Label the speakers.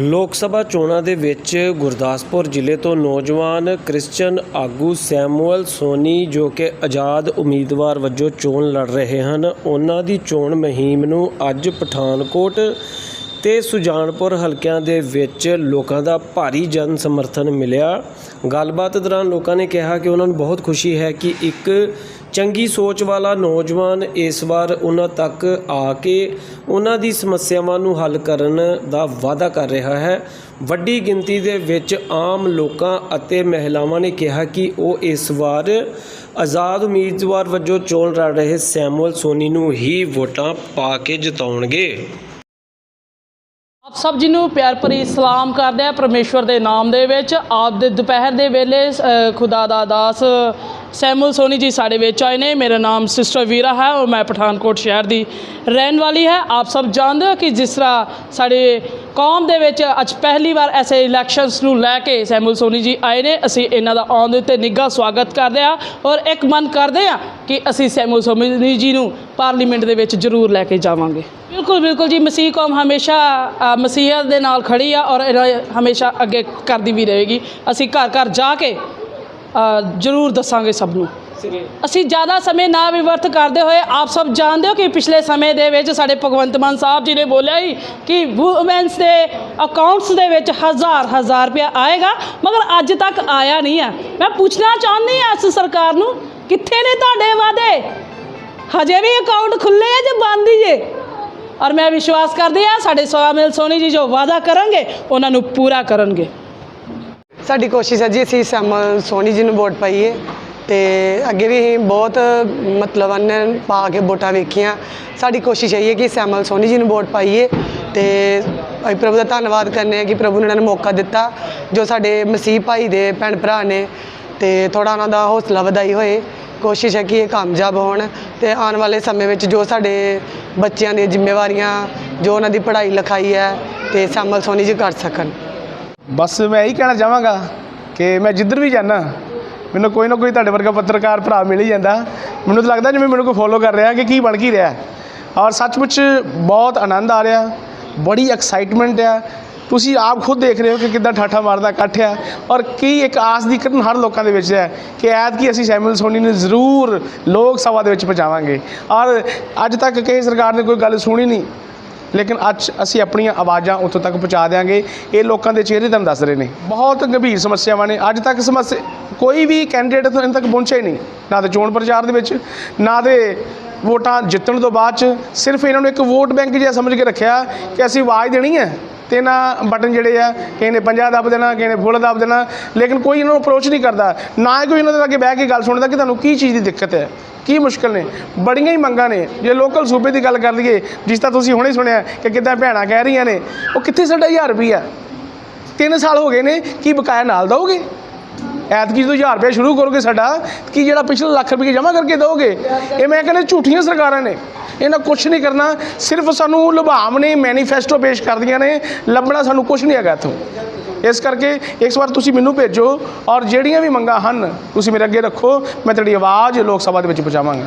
Speaker 1: ਲੋਕ ਸਭਾ ਚੋਣਾਂ ਦੇ ਵਿੱਚ ਗੁਰਦਾਸਪੁਰ ਜ਼ਿਲ੍ਹੇ ਤੋਂ ਨੌਜਵਾਨ ਕ੍ਰਿਸਚੀਅਨ ਆਗੂ ਸੈਮੂਅਲ ਸੋਨੀ ਜੋ ਕਿ ਆਜ਼ਾਦ ਉਮੀਦਵਾਰ ਵਜੋਂ ਚੋਣ ਲੜ ਰਹੇ ਹਨ, ਉਹਨਾਂ ਦੀ ਚੋਣ ਮੁਹਿੰਮ ਨੂੰ ਅੱਜ ਪਠਾਨਕੋਟ ਤੇ ਸੁਜਾਨਪੁਰ ਹਲਕਿਆਂ ਦੇ ਵਿੱਚ ਲੋਕਾਂ ਦਾ ਭਾਰੀ ਜਨ ਸਮਰਥਨ ਮਿਲਿਆ। ਗੱਲਬਾਤ ਦੌਰਾਨ ਲੋਕਾਂ ਨੇ ਕਿਹਾ ਕਿ ਉਹਨਾਂ ਨੂੰ ਬਹੁਤ ਖੁਸ਼ੀ ਹੈ ਕਿ ਇੱਕ ਚੰਗੀ ਸੋਚ ਵਾਲਾ ਨੌਜਵਾਨ ਇਸ ਵਾਰ ਉਹਨਾਂ ਤੱਕ ਆ ਕੇ ਉਹਨਾਂ ਦੀ ਸਮੱਸਿਆਵਾਂ ਨੂੰ ਹੱਲ ਕਰਨ ਦਾ ਵਾਅਦਾ ਕਰ ਰਿਹਾ ਹੈ। ਵੱਡੀ ਗਿਣਤੀ ਦੇ ਵਿੱਚ ਆਮ ਲੋਕਾਂ ਅਤੇ ਮਹਿਲਾਵਾਂ ਨੇ ਕਿਹਾ ਕਿ ਉਹ ਇਸ ਵਾਰ ਆਜ਼ਾਦ ਉਮੀਦਵਾਰ ਵਜੋਂ ਚੋਣ ਲੜ ਰਹੇ ਸੈਮੂਅਲ ਸੋਨੀ ਨੂੰ ਹੀ ਵੋਟਾਂ ਪਾ ਕੇ ਜਿਤਾਉਣਗੇ।
Speaker 2: ਆਪ ਸਭ ਜੀ ਨੂੰ ਪਿਆਰ ਭਰੀ ਸਲਾਮ ਕਰਦੇ ਆ ਪਰਮੇਸ਼ਵਰ ਦੇ ਨਾਮ ਦੇ ਵਿੱਚ, ਆਪ ਦੇ ਦੁਪਹਿਰ ਦੇ ਵੇਲੇ ਖੁਦਾ ਦਾ ਦਾਸ ਸੈਮੂਅਲ ਸੋਨੀ ਜੀ ਸਾਡੇ ਵਿੱਚ ਆਏ ਨੇ। ਮੇਰਾ ਨਾਮ ਸਿਸਟਰ ਵੀਰਾ ਹੈ ਔਰ ਮੈਂ ਪਠਾਨਕੋਟ ਸ਼ਹਿਰ ਦੀ ਰਹਿਣ ਵਾਲੀ ਹੈ। ਆਪ ਸਭ ਜਾਣਦੇ ਹੋ ਕਿ ਜਿਸ ਤਰ੍ਹਾਂ ਸਾਡੇ ਕੌਮ ਦੇ ਵਿੱਚ ਅੱਜ ਪਹਿਲੀ ਵਾਰ ਐਸੇ ਇਲੈਕਸ਼ਨਸ ਨੂੰ ਲੈ ਕੇ ਸੈਮੂਅਲ ਸੋਨੀ ਜੀ ਆਏ ਨੇ। ਅਸੀਂ ਇਹਨਾਂ ਦਾ ਆਉਣ ਦੇ ਉੱਤੇ ਨਿੱਘਾ ਸਵਾਗਤ ਕਰਦੇ ਹਾਂ ਔਰ ਇੱਕ ਮਨ ਕਰਦੇ ਹਾਂ ਕਿ ਅਸੀਂ ਸੈਮੂਅਲ ਸੋਨੀ ਜੀ ਨੂੰ ਪਾਰਲੀਮੈਂਟ ਦੇ ਵਿੱਚ ਜ਼ਰੂਰ ਲੈ ਕੇ ਜਾਵਾਂਗੇ। ਬਿਲਕੁਲ ਬਿਲਕੁਲ ਜੀ। ਮਸੀਹ ਕੌਮ ਹਮੇਸ਼ਾ ਮਸੀਹਤ ਦੇ ਨਾਲ ਖੜੀ ਆ ਔਰ ਇਹ ਹਮੇਸ਼ਾ ਅੱਗੇ ਕਰਦੀ ਵੀ ਰਹੇਗੀ। ਅਸੀਂ ਘਰ ਘਰ ਜਾ ਕੇ ਜ਼ਰੂਰ ਦੱਸਾਂਗੇ ਸਭ ਨੂੰ। ਅਸੀਂ ਜ਼ਿਆਦਾ ਸਮੇਂ ਨਾ ਵਿਵਰਤ ਕਰਦੇ ਹੋਏ ਆਪ ਸਭ ਜਾਣਦੇ ਹੋ ਕਿ ਪਿਛਲੇ ਸਮੇਂ ਦੇ ਵਿੱਚ ਸਾਡੇ ਭਗਵੰਤ ਮਾਨ ਸਾਹਿਬ ਜੀ ਨੇ ਬੋਲਿਆ ਹੀ ਕਿ ਵੂਮੈਨਸ ਦੇ ਅਕਾਊਂਟਸ ਦੇ ਵਿੱਚ ਹਜ਼ਾਰ ਹਜ਼ਾਰ ਰੁਪਇਆ ਆਏਗਾ, ਮਗਰ ਅੱਜ ਤੱਕ ਆਇਆ ਨਹੀਂ ਹੈ। ਮੈਂ ਪੁੱਛਣਾ ਚਾਹੁੰਦੀ ਹਾਂ ਇਸ ਸਰਕਾਰ ਨੂੰ, ਕਿੱਥੇ ਨੇ ਤੁਹਾਡੇ ਵਾਅਦੇ? ਹਜੇ ਵੀ ਅਕਾਊਂਟ ਖੁੱਲੇ ਆ ਜਾਂ ਬੰਦ ਹੀ ਜੇ ਔਰ ਮੈਂ ਵਿਸ਼ਵਾਸ ਕਰਦੀ ਹਾਂ ਸਾਡੇ ਸਵਾਮਿਲ ਸੋਨੀ ਜੀ ਜੋ ਵਾਅਦਾ ਕਰਨਗੇ, ਉਹਨਾਂ ਨੂੰ ਪੂਰਾ ਕਰਨਗੇ।
Speaker 3: ਸਾਡੀ ਕੋਸ਼ਿਸ਼ ਹੈ ਜੀ, ਅਸੀਂ ਸੈਮ, ਸੋਨੀ ਜੀ ਨੂੰ ਵੋਟ ਪਾਈਏ ਤੇ ਅੱਗੇ ਵੀ ਅਸੀਂ ਬਹੁਤ, ਮਤਲਬ ਅਨ ਪਾ ਕੇ ਵੋਟਾਂ ਵੇਖੀਆਂ। ਸਾਡੀ ਕੋਸ਼ਿਸ਼ ਇਹ ਹੈ ਕਿ ਸੈਮਲ ਸੋਨੀ ਜੀ ਨੂੰ ਵੋਟ ਪਾਈਏ ਤੇ ਅਸੀਂ ਪ੍ਰਭੂ ਦਾ ਧੰਨਵਾਦ ਕਰਨੇ ਆ ਕਿ ਪ੍ਰਭੂ ਨੇ ਉਹਨਾਂ ਨੂੰ ਮੌਕਾ ਦਿੱਤਾ, ਜੋ ਸਾਡੇ ਮਸੀਹ ਭਾਈ ਦੇ ਭੈਣ ਭਰਾ ਨੇ ਤੇ ਥੋੜਾ ਉਹਨਾਂ ਦਾ ਹੌਸਲਾ ਵਧਾਈ ਹੋਏ। ਕੋਸ਼ਿਸ਼ ਹੈ ਕਿ ਇਹ ਕਾਮਯਾਬ ਹੋਣ ਤੇ ਆਉਣ ਵਾਲੇ ਸਮੇਂ ਵਿੱਚ ਜੋ ਸਾਡੇ ਬੱਚਿਆਂ ਦੀਆਂ ਜ਼ਿੰਮੇਵਾਰੀਆਂ, ਜੋ ਉਹਨਾਂ ਦੀ ਪੜ੍ਹਾਈ ਲਿਖਾਈ ਹੈ ਤੇ ਸੈਮਲ ਸੋਨੀ ਜੀ ਕਰ ਸਕਣ।
Speaker 4: ਬਸ ਮੈਂ ਇਹੀ ਕਹਿਣਾ ਚਾਹਾਂਗਾ ਕਿ ਮੈਂ ਜਿੱਧਰ ਵੀ ਜਾਣਾ ਮੈਨੂੰ ਕੋਈ ਨਾ ਕੋਈ ਤੁਹਾਡੇ ਵਰਗਾ ਪੱਤਰਕਾਰ ਭਰਾ ਮਿਲ ਹੀ ਜਾਂਦਾ। ਮੈਨੂੰ ਤਾਂ ਲੱਗਦਾ ਜਿਵੇਂ ਮੈਨੂੰ ਕੋਈ ਫੋਲੋ ਕਰ ਰਿਹਾ ਕਿ ਕੀ ਬਣ ਕੀ ਰਿਹਾ। ਔਰ ਸੱਚਮੁੱਚ ਬਹੁਤ ਆਨੰਦ ਆ ਰਿਹਾ, ਬੜੀ ਐਕਸਾਈਟਮੈਂਟ ਆ। ਤੁਸੀਂ ਆਪ ਖੁਦ ਦੇਖ ਰਹੇ ਹੋ ਕਿ ਕਿੱਦਾਂ ਠਾਠਾ ਮਾਰਦਾ, ਇਕੱਠ ਆ। ਔਰ ਕੀ ਇੱਕ ਆਸ ਦੀ ਕਿਰਨ ਹਰ ਲੋਕਾਂ ਦੇ ਵਿੱਚ ਹੈ ਕਿ ਐਤਕੀ ਅਸੀਂ ਸੈਮੂਅਲ ਸੋਨੀ ਨੂੰ ਜ਼ਰੂਰ ਲੋਕ ਸਭਾ ਦੇ ਵਿੱਚ ਪਹੁੰਚਾਵਾਂਗੇ। ਔਰ ਅੱਜ ਤੱਕ ਕਿਸੇ ਸਰਕਾਰ ਨੇ ਕੋਈ ਗੱਲ ਸੁਣੀ ਨਹੀਂ। ਲੇਕਿਨ ਅੱਜ ਅਸੀਂ ਆਪਣੀਆਂ ਆਵਾਜ਼ਾਂ ਉੱਥੋਂ ਤੱਕ ਪਹੁੰਚਾ ਦਿਆਂਗੇ। ਇਹ ਲੋਕਾਂ ਦੇ ਚਿਹਰੇ ਤੁਹਾਨੂੰ ਦੱਸ ਰਹੇ ਨੇ। ਬਹੁਤ ਗੰਭੀਰ ਸਮੱਸਿਆਵਾਂ ਨੇ। ਅੱਜ ਤੱਕ ਸਮੱਸਿਆ ਕੋਈ ਵੀ ਕੈਂਡੀਡੇਟ ਤੋਂ ਤੱਕ ਪਹੁੰਚਿਆ ਹੀ ਨਹੀਂ। ਨਾ ਤੇ ਚੋਣ ਪ੍ਰਚਾਰ ਦੇ ਵਿੱਚ, ਨਾ ਦੇ ਵੋਟਾਂ ਜਿੱਤਣ ਤੋਂ ਬਾਅਦ ਚ। ਸਿਰਫ ਇਹਨਾਂ ਨੂੰ ਇੱਕ ਵੋਟ ਬੈਂਕ ਜਿਹਾ ਸਮਝ ਕੇ ਰੱਖਿਆ ਕਿ ਅਸੀਂ ਆਵਾਜ਼ ਦੇਣੀ ਹੈ। ਤੇ ਨਾ ਬਟਨ ਜਿਹੜੇ ਆ, ਕਿਸੇ ਨੇ ਪੰਜਾਹ ਦੱਬ ਦੇਣਾ, ਕਿਸੇ ਨੇ ਫੁੱਲ ਦੱਬ ਦੇਣਾ, ਲੇਕਿਨ ਕੋਈ ਇਹਨਾਂ ਨੂੰ ਅਪਰੋਚ ਨਹੀਂ ਕਰਦਾ। ਨਾ ਹੀ ਕੋਈ ਇਹਨਾਂ ਦੇ ਅੱਗੇ ਬਹਿ ਕੇ ਗੱਲ ਸੁਣਦਾ ਕਿ ਤੁਹਾਨੂੰ ਕੀ ਚੀਜ਼ ਦੀ ਦਿੱਕਤ ਹੈ, ਕੀ ਮੁਸ਼ਕਲ ਨੇ। ਬੜੀਆਂ ਹੀ ਮੰਗਾਂ ਨੇ। ਜੇ ਲੋਕਲ ਸੂਬੇ ਦੀ ਗੱਲ ਕਰ ਲਈਏ, ਜਿਸ ਤਰ੍ਹਾਂ ਤੁਸੀਂ ਹੁਣੇ ਸੁਣਿਆ ਕਿ ਕਿੱਦਾਂ ਭੈਣਾਂ ਕਹਿ ਰਹੀਆਂ ਨੇ, ਉਹ ਕਿੱਥੇ ਸਾਡਾ 1000 ਰੁਪਈਆ? ਤਿੰਨ ਸਾਲ ਹੋ ਗਏ ਨੇ, ਕੀ ਬਕਾਇਆ ਨਾਲ ਦਓਗੇ? ਐਤਕੀ ਜਦੋਂ 1000 ਰੁਪਏ ਸ਼ੁਰੂ ਕਰੋਗੇ ਸਾਡਾ, ਕੀ ਜਿਹੜਾ ਪਿਛਲਾ ਲੱਖ ਰੁਪਏ ਜਮ੍ਹਾਂ ਕਰਕੇ ਦਓਗੇ? ਇਹ ਮੈਂ ਕਹਿੰਦਾ ਝੂਠੀਆਂ ਸਰਕਾਰਾਂ ਨੇ। ਇਹਨਾਂ ਕੁਝ ਨਹੀਂ ਕਰਨਾ, ਸਿਰਫ ਸਾਨੂੰ ਲੁਭਾਵਣੇ ਮੈਨੀਫੈਸਟੋ ਪੇਸ਼ ਕਰਦੀਆਂ ਨੇ, ਲੱਭਣਾ ਸਾਨੂੰ ਕੁਝ ਨਹੀਂ ਹੈਗਾ ਇੱਥੋਂ। ਇਸ ਕਰਕੇ ਇਸ ਵਾਰ ਤੁਸੀਂ ਮੈਨੂੰ ਭੇਜੋ ਔਰ ਜਿਹੜੀਆਂ ਵੀ ਮੰਗਾਂ ਹਨ, ਤੁਸੀਂ ਮੇਰੇ ਅੱਗੇ ਰੱਖੋ, ਮੈਂ ਤੁਹਾਡੀ ਆਵਾਜ਼ ਲੋਕ ਸਭਾ ਦੇ ਵਿੱਚ ਪਹੁੰਚਾਵਾਂਗਾ।